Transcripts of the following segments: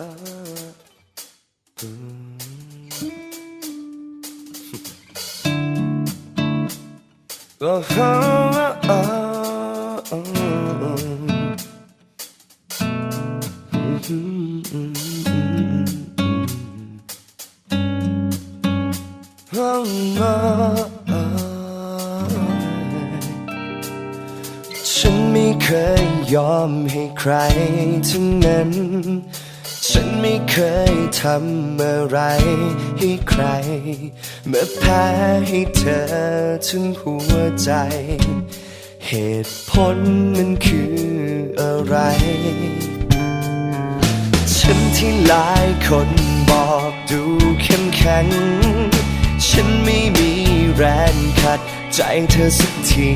Oh, oh, oh, oh, oh. ฉันไม่เคยยอมให้ใครทั้งนั้น ฉันไม่เคยทำอะไรให้ใคร เมื่อแพ้ให้เธอถึงหัวใจ เหตุผลมันคืออะไร ฉันที่หลายคนบอกดูเข้มแข็ง ฉันไม่มีแรงขัดใจเธอสักที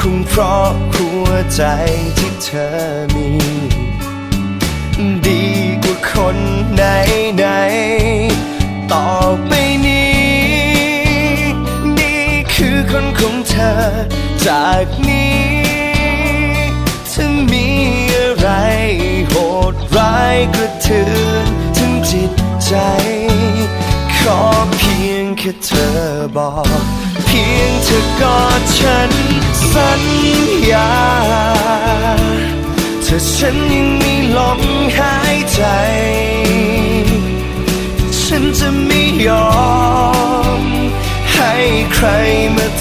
คงเพราะหัวใจที่เธอมี จากนี้ ถ้ามีอะไรโหดร้ายกระเทือนถึงจิตใจ ขอเพียงแค่เธอบอก เพียงเธอกอดฉันสัญญา ถ้าฉันยังมีลมหาย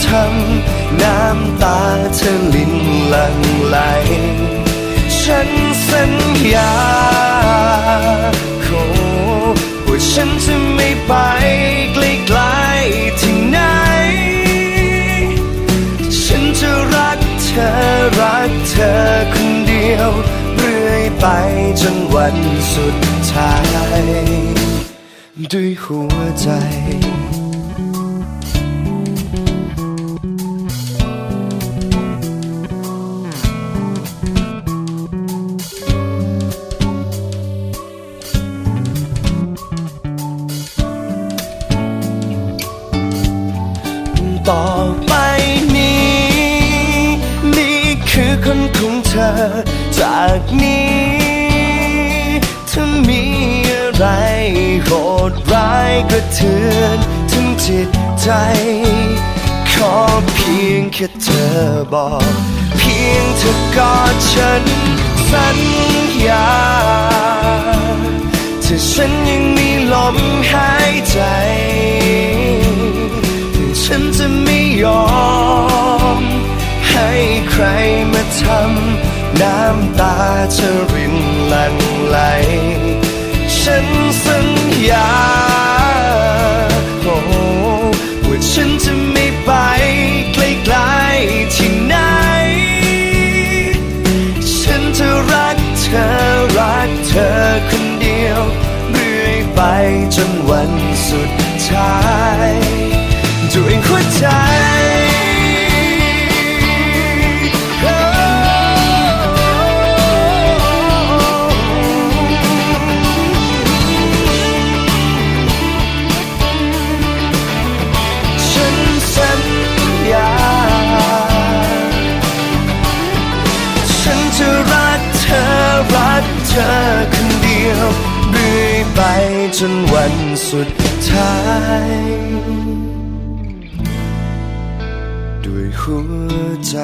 ทำน้ำตาเธอลินลังไหล ฉันสัญญาโอ้ว่าฉันจะไม่ไปไกลๆที่ไหน ฉันจะรักเธอรักเธอคนเดียว เรื่อยไปจนวันสุดท้าย ด้วยหัวใจ ต่อไปนี้ นี่คือคนของเธอ จากนี้ ถ้ามีอะไรโหดร้ายกระเทือนถึงจิตใจ ขอเพียงแค่เธอบอก เพียงเธอกอดฉัน สัญญาถ้าฉันยังมีลม มาทำน้ำตาเธอรินลั่งไหล ฉันสัญญาโอ้ว่าฉันจะไม่ไปไกลๆที่ไหน ฉันจะรักเธอรักเธอคนเดียว เรื่อยไปจนวันสุด เธอคนเดียวเรื่อยไปจนวันสุดท้าย ด้วยหัวใจ